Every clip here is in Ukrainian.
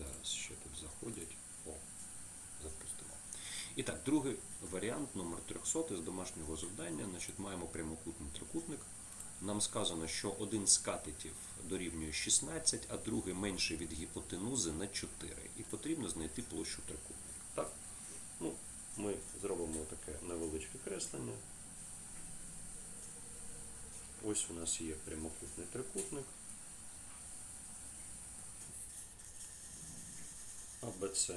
Зараз ще тут заходять. О, запустимо. І так, другий варіант, номер 300 з домашнього завдання. Значить, маємо прямокутний трикутник. Нам сказано, що один з катетів дорівнює 16, а другий менший від гіпотенузи на 4. І потрібно знайти площу трикутника. Так? Ну, ми зробимо таке невеличке креслення. Ось у нас є прямокутний трикутник. АБЦ.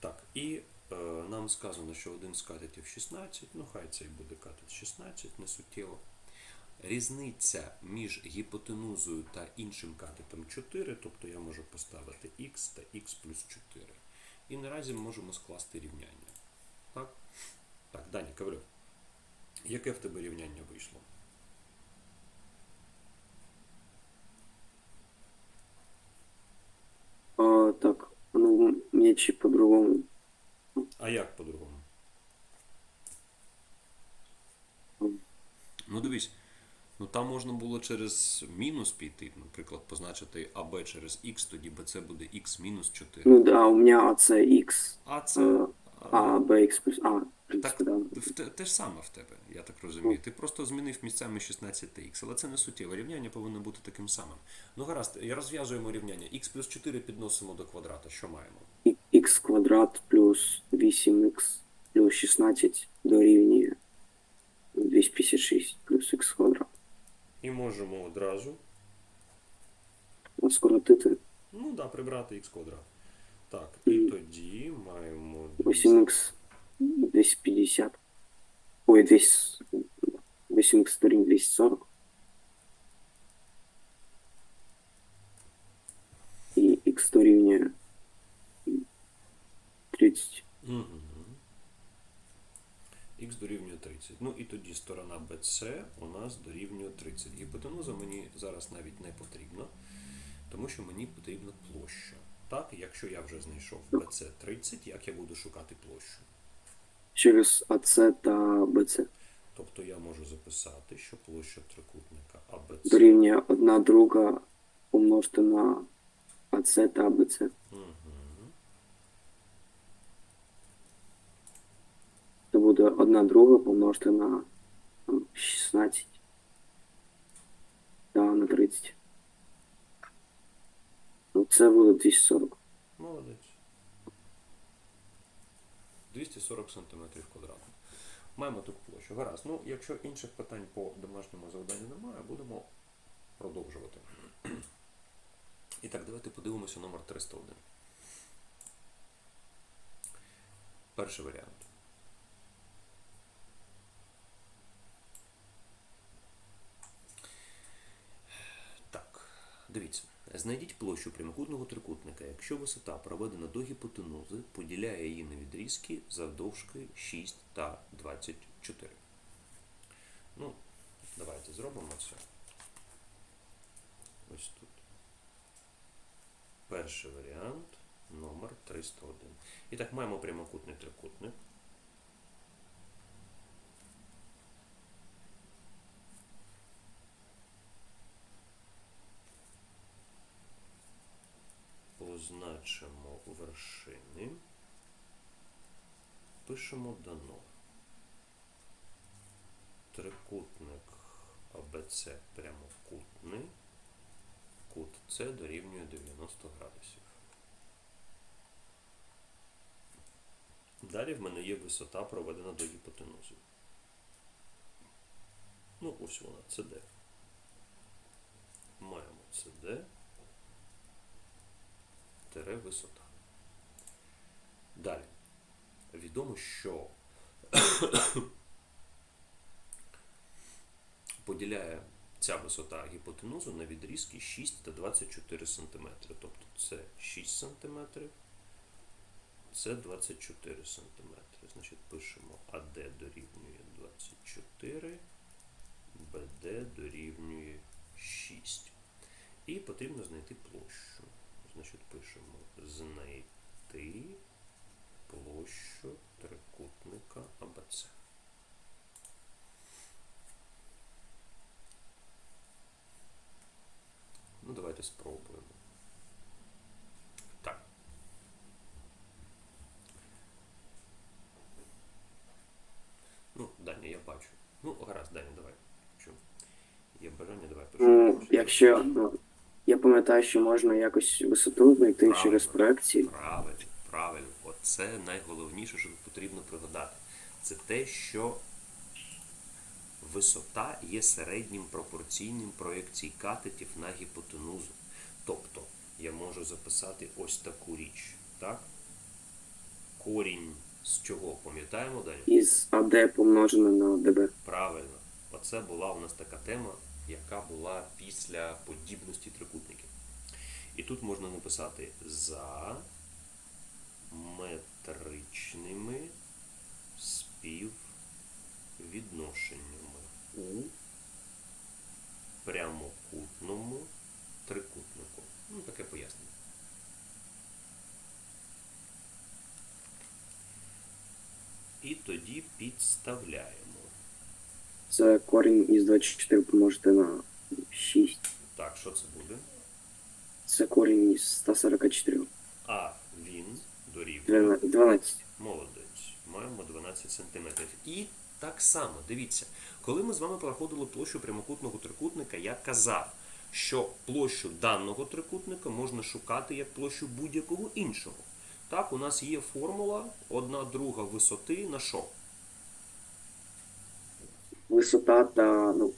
Так, і е, нам сказано, що один з катетів 16, ну хай це і буде катет 16, не суттєво. Різниця між гіпотенузою та іншим катетом 4, тобто я можу поставити х та х плюс 4. І наразі ми можемо скласти рівняння. Так? Так, Дані, Ковальов. Яке в тебе рівняння вийшло? А, так, ну, мечи по-другому. А як по-другому? Ну дивись, ну там можна було через мінус піти, наприклад, позначити АБ через Х, тоді БЦ буде Х мінус 4. Ну да, у меня АЦ X, А це э, А, BX плюс А. Так, те, те ж саме в тебе, я так розумію. Ти просто змінив місцями 16 та Х, але це не суттєво. Рівняння повинно бути таким самим. Ну гаразд, розв'язуємо рівняння. Х плюс 4 підносимо до квадрата. Що маємо? И- X квадрат плюс 8x плюс 16 дорівнює 256 плюс x квадрат. І можемо одразу А скоротити Ну да, прибрати х квадрат. Так, і Мгм. тоді маємо 8x 250. Ой, 200, 8x дорівнює 240. І x дорівнює 30. Угу. Х дорівнює 30. Ну і тоді сторона BC у нас дорівнює 30. Гіпотенуза мені зараз навіть не потрібна, тому що мені потрібна площа. Так, якщо я вже знайшов BC 30, як я буду шукати площу? Через АЦ та БЦ. Тобто я можу записати, що площа трикутника ABC Дорівнює одна друга помножити на АЦ та БЦ. Угу. Це буде одна друга помножити на там, 16 та на 30. Ну, це буде 240. Молодець. 240 см квадратних. Маємо таку площу. Гаразд. Ну, якщо інших питань по домашньому завданню немає, будемо продовжувати. І так, давайте подивимося номер 301. Перший варіант. Так, дивіться. Знайдіть площу прямокутного трикутника, якщо висота, проведена до гіпотенузи, поділяє її на відрізки завдовжки 6 та 24. Ну, давайте зробимо це. Ось тут. Перший варіант номер 301. І так, маємо прямокутний трикутник. Позначимо вершини, пишемо дано. Трикутник АБЦ прямокутний, кут С дорівнює 90 градусів. Далі в мене є висота, проведена до гіпотенузи. Ну, ось вона, CD. Маємо CD висота. Далі. Відомо, що поділяє ця висота гіпотенузу на відрізки 6 та 24 см. Тобто це 6 см, це 24 см. Значить, пишемо АД дорівнює 24, БД дорівнює 6. І потрібно знайти площу. Значить, пишемо знайти площу трикутника АБЦ. спробуємо. Так. Ну, Даня, я бачу. Ну, гаразд, Даня, давай. Якщо є бажання, давай Ну, якщо ну, пам'ятаю, що можна якось висоту знайти Правильно. через проекції. Правильно, правильно. Оце найголовніше, що потрібно пригадати. Це те, що висота є середнім пропорційним проекцій катетів на гіпотенузу. Тобто я можу записати ось таку річ. Так? Корінь з чого пам'ятаємо, Даня? Із АД помножене на ДБ. Правильно. Оце була у нас така тема, яка була після подібності трикутників. І тут можна написати за метричними співвідношеннями у прямокутному трикутнику. Ну, таке пояснення. І тоді підставляємо. Це корінь із 24 помножити на 6. Так, що це буде? Це корінь із 144. А він дорівнює 12. 12. молодець. Маємо 12 см. І так само, дивіться, коли ми з вами проходили площу прямокутного трикутника, я казав, що площу даного трикутника можна шукати як площу будь-якого іншого. Так, у нас є формула одна друга висоти на що? Висота та ну,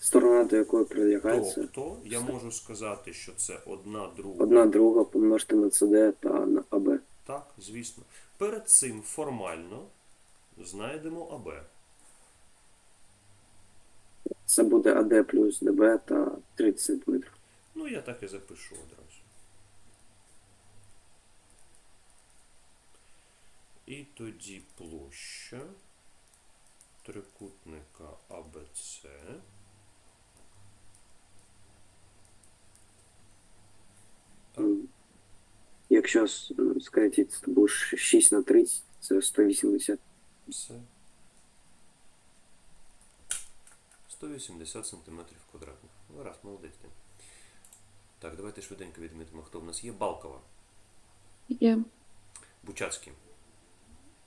сторона, до якої прилягається. Тобто я можу сказати, що це одна друга. Одна друга помножити на СД та на АБ. Так, звісно. Перед цим формально знайдемо АБ. Це буде АД плюс ДБ та 30 см. Ну, я так і запишу одразу. І тоді площа трикутника АБЦ Якщо ну, скоротити, це буде 6 на 30, це 180. все 180 см квадратних. Ну, Раз, молодець. ти. Так, давайте швиденько відмітимо, хто в нас є. Балкова, Є. Бучацький,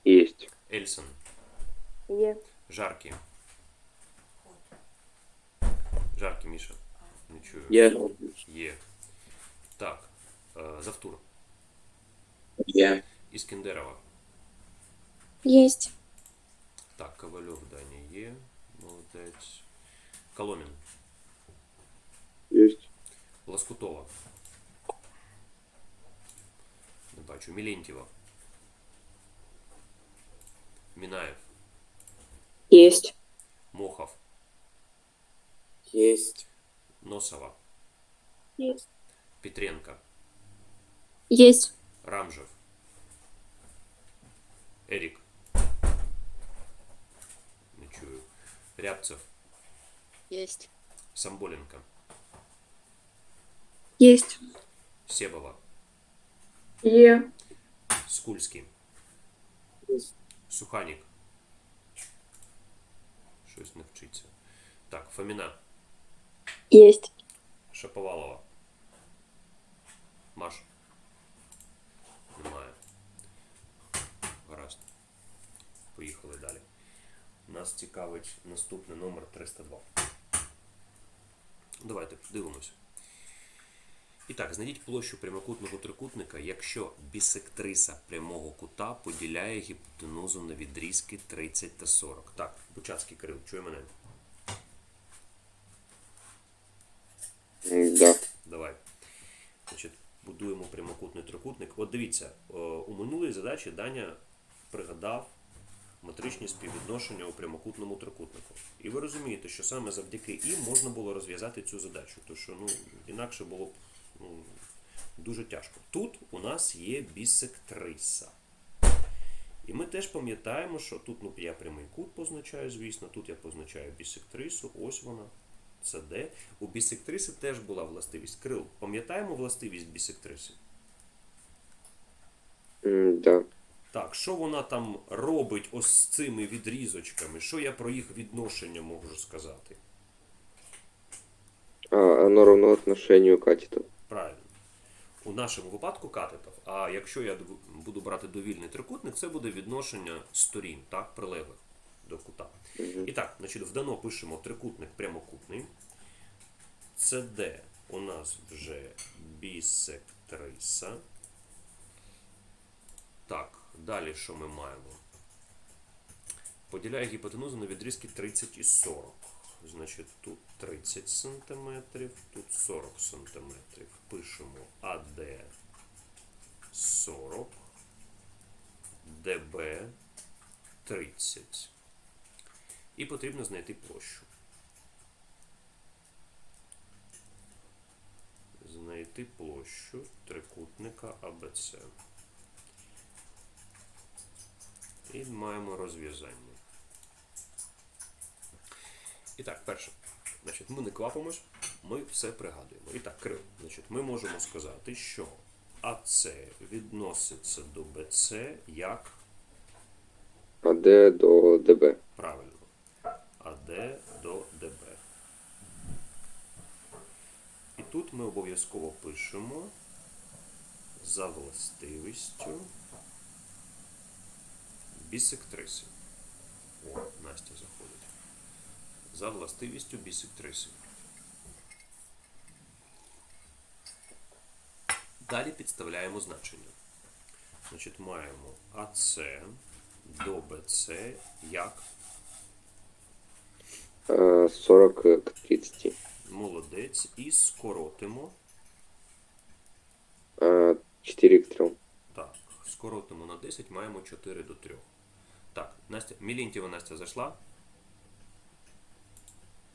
Єсть. Ельсон, Є. Жаркий. Жаркий, Міша. Не чую. Є. Є. Так. Е, Завтур. Є. Іскендерова. Єсть. Так, Ковальов Даня є. Молодець. Коломін. Єсть. Лоскутова. Не бачу. Мілентьєва. Мінаєв. Єсть. Мохов. Єсть. Носова. Єсть. Петренко. Єсть. Рамжев. Ерік. Не чую. Рябцев. Єсть. Самболенко. Єсть. Себова. Є. Скульський. Суханік. Щось не вчиться. Так, Фоміна. Єсть. Шаповалова. Маш. Немає. Гаразд. Поїхали далі. Нас цікавить наступний номер 302. Давайте подивимося. І так, знайдіть площу прямокутного трикутника, якщо бісектриса прямого кута поділяє гіпотенузу на відрізки 30 та 40. Так, Бучацький Кирил, чує мене? Да. Давай. Значить, будуємо прямокутний трикутник. От дивіться, е, у минулій задачі Даня пригадав метричні співвідношення у прямокутному трикутнику. І ви розумієте, що саме завдяки їм можна було розв'язати цю задачу, тому що ну, інакше було б дуже тяжко. Тут у нас є бісектриса. І ми теж пам'ятаємо, що тут ну, я прямий кут позначаю, звісно, тут я позначаю бісектрису, ось вона. Це де. У бісектриси теж була властивість. Крил, пам'ятаємо властивість бісектриси? Да. Так, що вона там робить ось з цими відрізочками? Що я про їх відношення можу сказати? А, Оно равно отношению. Правильно. У нашому випадку катетів. А якщо я буду брати довільний трикутник, це буде відношення сторін, так, прилеглих до кута. І так, значить, вдано пишемо трикутник прямокутний. Це де у нас вже бісектриса. Так, далі що ми маємо? Поділяє гіпотенузу на відрізки 30 і 40. Значить, тут 30 см, тут 40 см. Пишемо АД 40, ДБ 30. І потрібно знайти площу. Знайти площу трикутника АБЦ. І маємо розв'язання. І так, перше. Значить, ми не квапимось, ми все пригадуємо. І так, Крил. Значить, ми можемо сказати, що АЦ відноситься до БЦ як АД до ДБ. правильно. АД до ДБ. І тут ми обов'язково пишемо за властивістю бісектриси. О, Настя заходить. За властивістю бісектриси. Далі підставляємо значення. Значить, маємо АЦ до БЦ як 40 к 30. молодець і скоротимо. 4 к 3. Так, скоротимо на 10, маємо 4 до 3. Так, Настя, Мілінтєва Настя зайшла?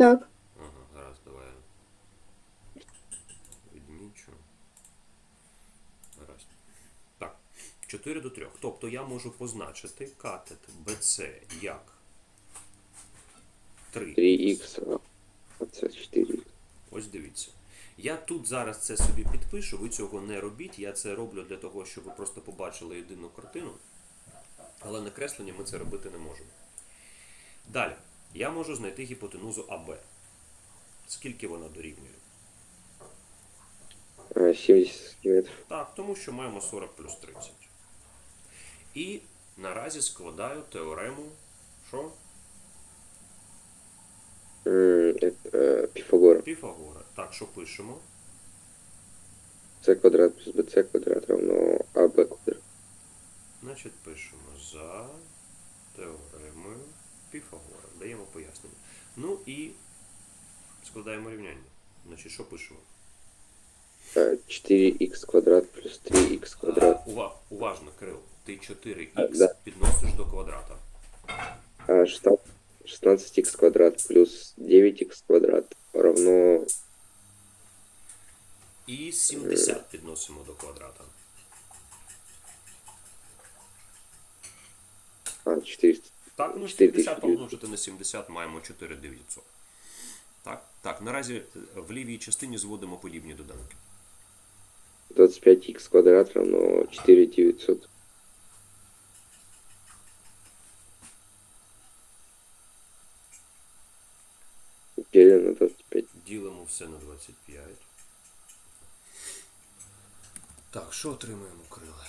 Так. Ага, гаразд, давай. я Відмічу. Гаразд. Так, 4 до 3. Тобто я можу позначити катет BC як 3. 3х, а це 4х. Ось дивіться. Я тут зараз це собі підпишу, ви цього не робіть. Я це роблю для того, щоб ви просто побачили єдину картину. Але на кресленні ми це робити не можемо. Далі. Я можу знайти гіпотенузу АБ. Скільки вона дорівнює? 70 сантиметров. Так, тому що маємо 40 плюс 30. І наразі складаю теорему. Що? М, Это э, Пифагора. Піфагора. Так, що пишемо? С квадрат плюс bc квадрат равно аб квадрат. Значить, пишемо за теоремою Піфагора. Даємо пояснення. Ну і складаємо рівняння. Значить, що пишемо? А, 4х квадрат плюс 3х квадрат. А, ува, уважно, Кирил. Ти 4х А, да. підносиш до квадрата. А 16х квадрат плюс 9х квадрат равно І 70 підносимо до квадрата. а, 400. Так, ну 4900. 70 помножити на 70 маємо 4900. Так, так, наразі е, в лівій частині зводимо подібні доданки. 25х квадрат равно 4900. Делим на 25. Ділимо все на 25. Так, що отримаємо, Криле?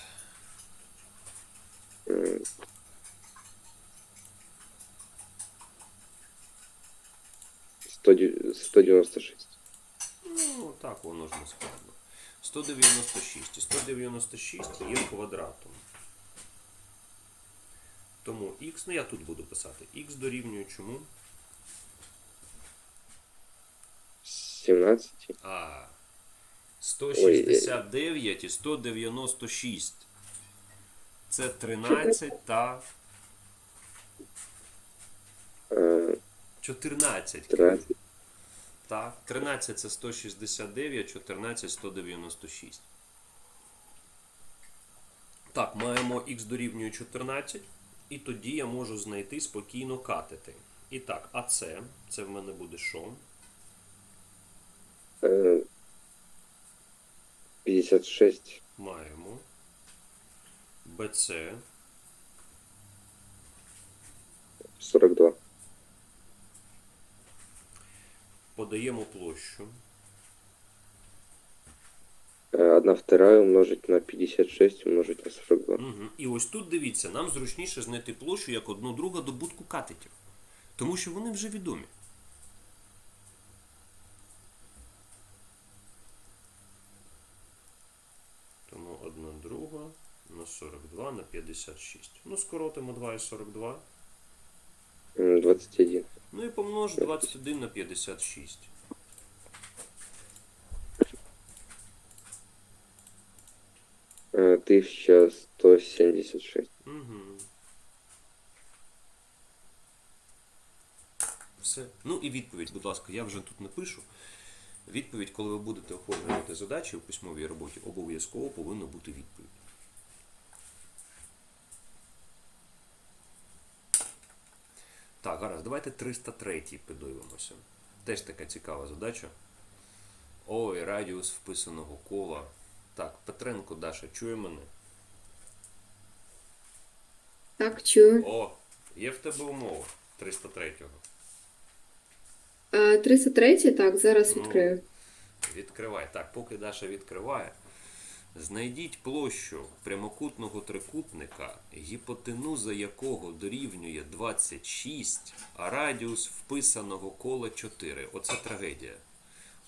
196. Ну, так воно ж не складно. 196. І 196 є квадратом. Тому х, ну я тут буду писати. х дорівнює чому? 17. А. 169 і 196. Це 13 та 14. 13. Так, 13 це 169, 14 196. Так, маємо х дорівнює 14, і тоді я можу знайти спокійно катети. І так, АЦ, це в мене буде що? Э, 56. Маємо. БЦ 42. Подаємо площу. 1 вторая умножить на 56 умножить на 42. Угу. І ось тут дивіться, нам зручніше знайти площу як одну друга добутку катетів. Тому що вони вже відомі. Тому 1 друга на 42 на 56. Ну, скоротимо 2 і 42. 21. Ну і помнож 21 на 56. Э, 1176. Угу. Все. Ну і відповідь, будь ласка, я вже тут не пишу. Відповідь, коли ви будете оформлювати задачі у письмовій роботі, обов'язково повинна бути відповідь. Так, давайте 303 подивимося. Теж така цікава задача. Ой, радіус вписаного кола. Так, Петренко Даша, чує мене? Так, чую. О, є в тебе умова 303-го. 303, так, зараз Ну. відкрию. Відкривай. Так, поки Даша відкриває, знайдіть площу прямокутного трикутника, гіпотенуза якого дорівнює 26, а радіус вписаного кола 4. Оце трагедія.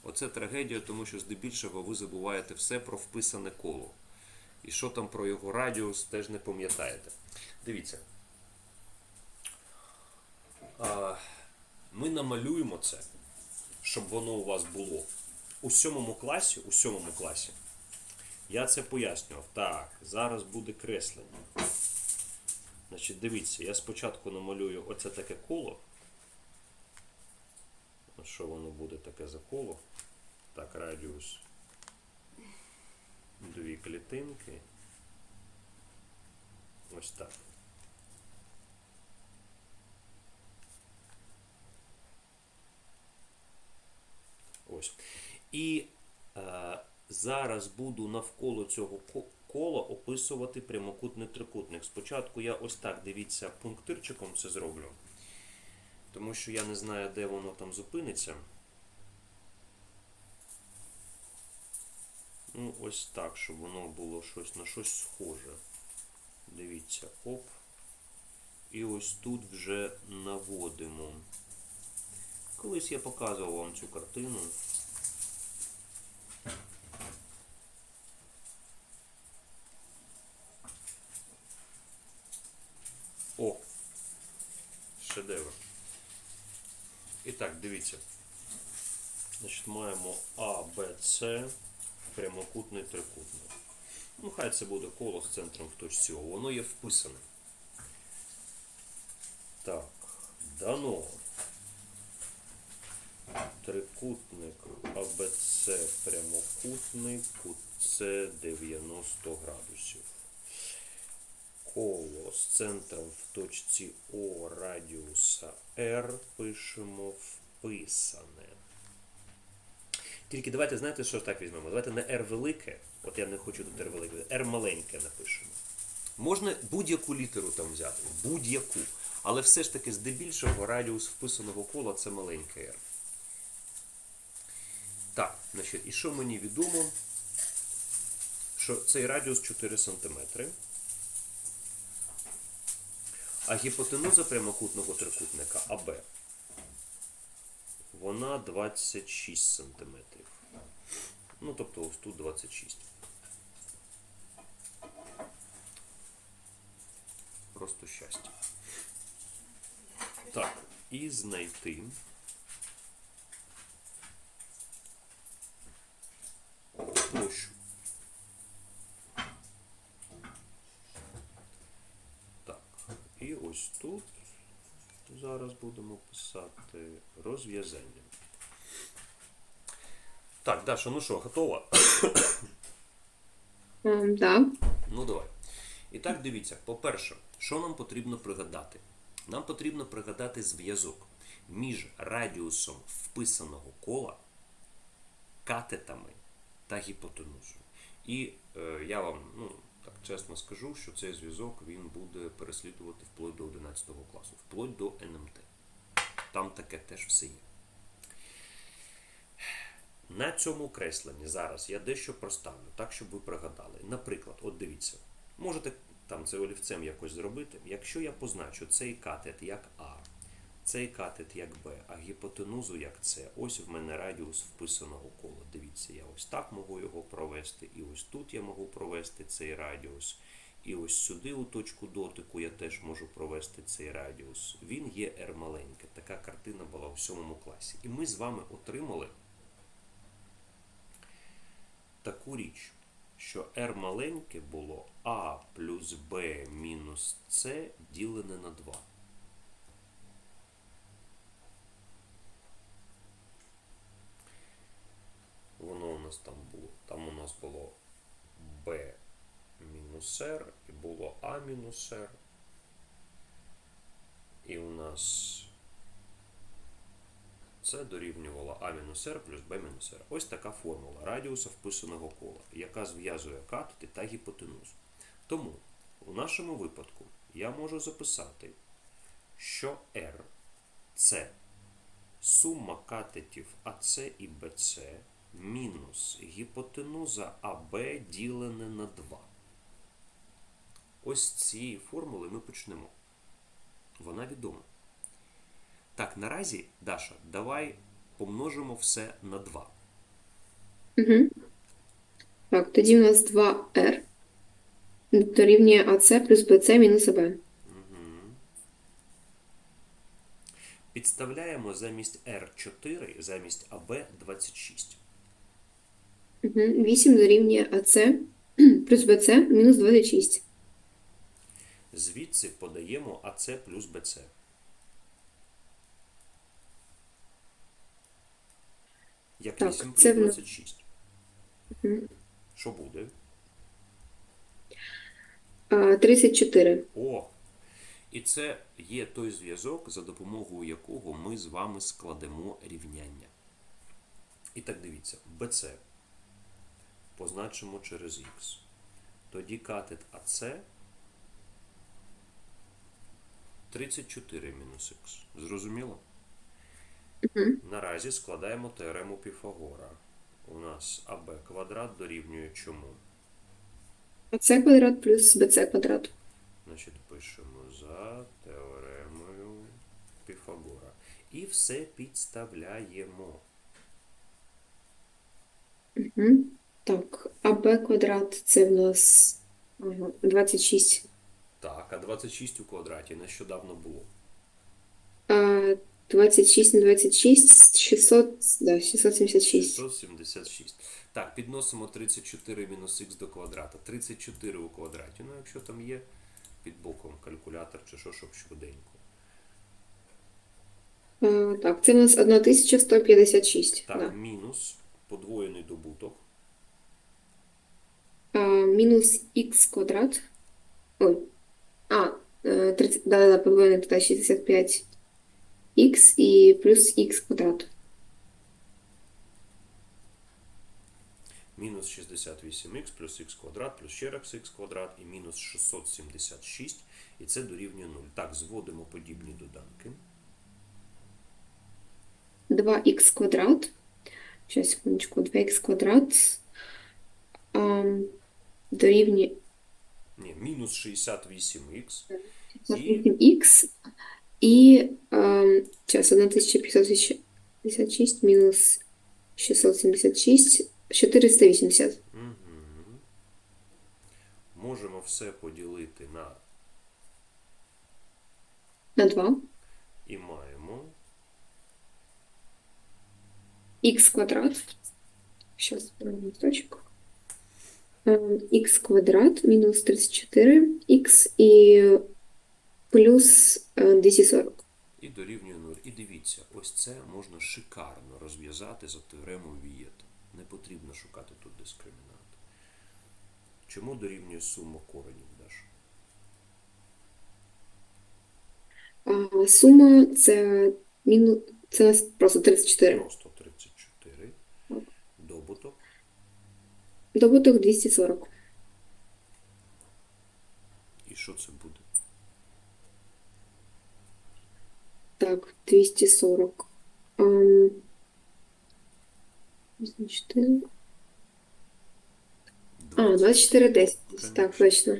Оце трагедія, тому що здебільшого ви забуваєте все про вписане коло. І що там про його радіус, теж не пам'ятаєте. Дивіться. Ми намалюємо це, щоб воно у вас було. У сьомому класі, у сьомому класі, я це пояснював. Так, зараз буде креслення. Значить, дивіться, я спочатку намалюю оце таке коло. Що воно буде таке за коло? Так, радіус. Дві клітинки. Ось так. Ось. І е, зараз буду навколо цього кола описувати прямокутний трикутник. Спочатку я ось так, дивіться, пунктирчиком це зроблю. Тому що я не знаю, де воно там зупиниться. Ну, ось так, щоб воно було щось на щось схоже. Дивіться, оп. І ось тут вже наводимо. Колись я показував вам цю картину. О! Шедевр. І так, дивіться. Значить, маємо А, Б, С, прямокутний трикутник. Ну, хай це буде коло з центром в точці О. Воно є вписане. Так, дано. Трикутник АБЦ прямокутний, кут С 90 градусів. Коло з центром в точці О радіуса R пишемо вписане. Тільки давайте, знаєте, що так візьмемо? Давайте не R велике, от я не хочу до R велике, R маленьке напишемо. Можна будь-яку літеру там взяти, будь-яку. Але все ж таки, здебільшого, радіус вписаного кола це маленьке R. Так, значить, і що мені відомо? Що цей радіус 4 см. А гіпотенуза прямокутного трикутника АБ. Вона 26 см. Ну, тобто ось тут 26. Просто щастя. Так, і знайти. площу. Так, і ось тут зараз будемо писати розв'язання. Так, Даша, ну що, готова? Ем, да. Ну давай. І так, дивіться, по-перше, що нам потрібно пригадати? Нам потрібно пригадати зв'язок між радіусом вписаного кола, катетами та гіпотенузою. І е, я вам ну, так чесно скажу, що цей зв'язок він буде переслідувати вплоть до 11 класу, вплоть до НМТ. Там таке теж все є. На цьому кресленні зараз я дещо проставлю, так, щоб ви пригадали. Наприклад, от дивіться, можете там це олівцем якось зробити. Якщо я позначу цей катет як А, цей катет як Б, а гіпотенузу як С, ось в мене радіус вписаного кола. Дивіться, я ось так можу його провести, і ось тут я можу провести цей радіус. І ось сюди, у точку дотику, я теж можу провести цей радіус. Він є R маленьке. Така картина була у сьомому класі. І ми з вами отримали таку річ, що R маленьке було А плюс Б мінус С ділене на 2. Воно у нас там було. Там у нас було B мінус R і було А мінус R. І у нас це дорівнювало А мінус R плюс Б мінус R. Ось така формула радіуса вписаного кола, яка зв'язує катети та гіпотенузу. Тому у нашому випадку я можу записати, що R це сума катетів АС і БЦ мінус гіпотенуза АБ ділене на 2. Ось цієї формули ми почнемо. Вона відома. Так, наразі, Даша, давай помножимо все на 2. Угу. Так, тоді у нас 2R дорівнює АС плюс БЦ мінус АБ. Підставляємо замість R4, замість АБ 26. Угу. 8 дорівнює АС плюс БЦ мінус 26. Звідси подаємо АЦ плюс БЦ. Як Так, 8 плюс це 26. Мгм. Що буде? А, 34. О! І це є той зв'язок, за допомогою якого ми з вами складемо рівняння. І так дивіться, BC позначимо через Х. Тоді катет АЦ 34 мінус х. Зрозуміло? Наразі складаємо теорему Піфагора. У нас АБ квадрат дорівнює чому? АС квадрат плюс БЦ квадрат. Значить, пишемо за теоремою Піфагора. І все підставляємо. Угу. Так, АБ квадрат це в нас 26. Так, а 26 у квадраті нещодавно було. А 26 на 26 600, да, 676. 676. Так, підносимо 34 мінус х до квадрата. 34 у квадраті. Ну, якщо там є під боком калькулятор чи що, щоб швиденько. А, так, це в нас 1156. Так, Да. мінус подвоєний добуток. А, мінус х квадрат. Ой. А, е, 30, да, да, да, подвоєний туди 65 х і плюс х квадрат. Мінус 68х плюс х квадрат плюс ще раз х квадрат і мінус 676. І це дорівнює 0. Так, зводимо подібні доданки. 2х квадрат. Сейчас, секундочку. 2х квадрат дорівнює Ні, мінус 68х. 8х і зараз 1556 мінус 676 480. Угу. Можемо все поділити на На 2. і маємо. х квадрат. Сейчас листочек. Х квадрат минус 34 х и плюс э, 240. І дорівнює 0. І дивіться, ось це можна шикарно розв'язати за теоремою Вієта. Не потрібно шукати тут дискримінант. Чому дорівнює сума коренів, Даш? А сума це мінус це просто 34. Просто 34. Добуток. Добуток 240. І що це буде? Так, 240. Ем, 24. А, 24, 10. Так, точно.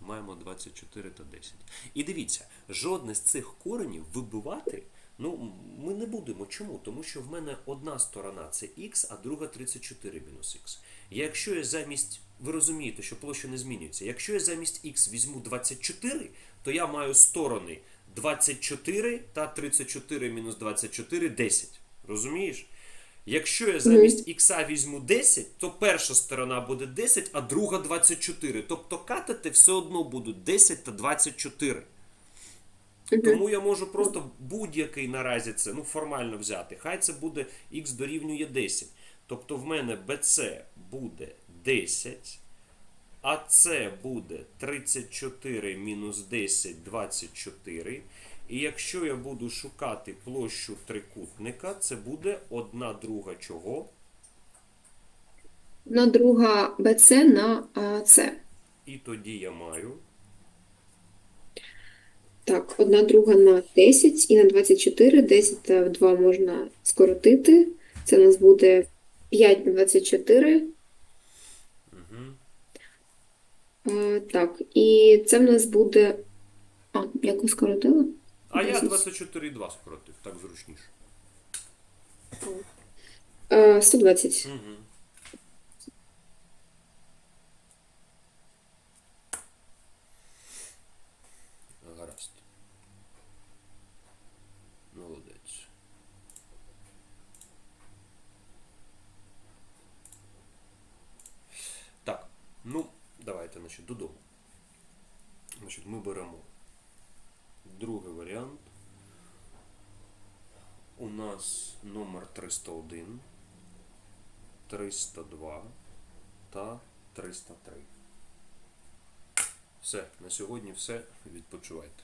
Маємо 24 та 10. І дивіться, жодне з цих коренів вибивати ну, ми не будемо. Чому? Тому що в мене одна сторона це х, а друга 34 мінус х. Якщо я замість, ви розумієте, що площа не змінюється. Якщо я замість х візьму 24, то я маю сторони 24 та 34 мінус 24 10. Розумієш? Якщо я замість х візьму 10, то перша сторона буде 10, а друга 24. Тобто катати все одно будуть 10 та 24. Тому я можу просто будь-який наразі це ну, формально взяти. Хай це буде х дорівнює 10. Тобто в мене BC буде 10, а це буде 34 мінус 10 24. І якщо я буду шукати площу трикутника, це буде одна друга чого? Одна друга БЦ на АЦ. І тоді я маю. Так, одна друга на 10 і на 24. 10 та 2 можна скоротити. Це у нас буде 5 на 24. Угу. Е, так, і це в нас буде. А, яку скоротила? А я 10. 24,2 скоротив, так зручніше. Е, 120. Угу. Гаразд. Молодець. Так, ну, давайте, значить, додому. Значить, ми беремо другий варіант. У нас номер 301. 302 та 303. Все, на сьогодні все. Відпочивайте.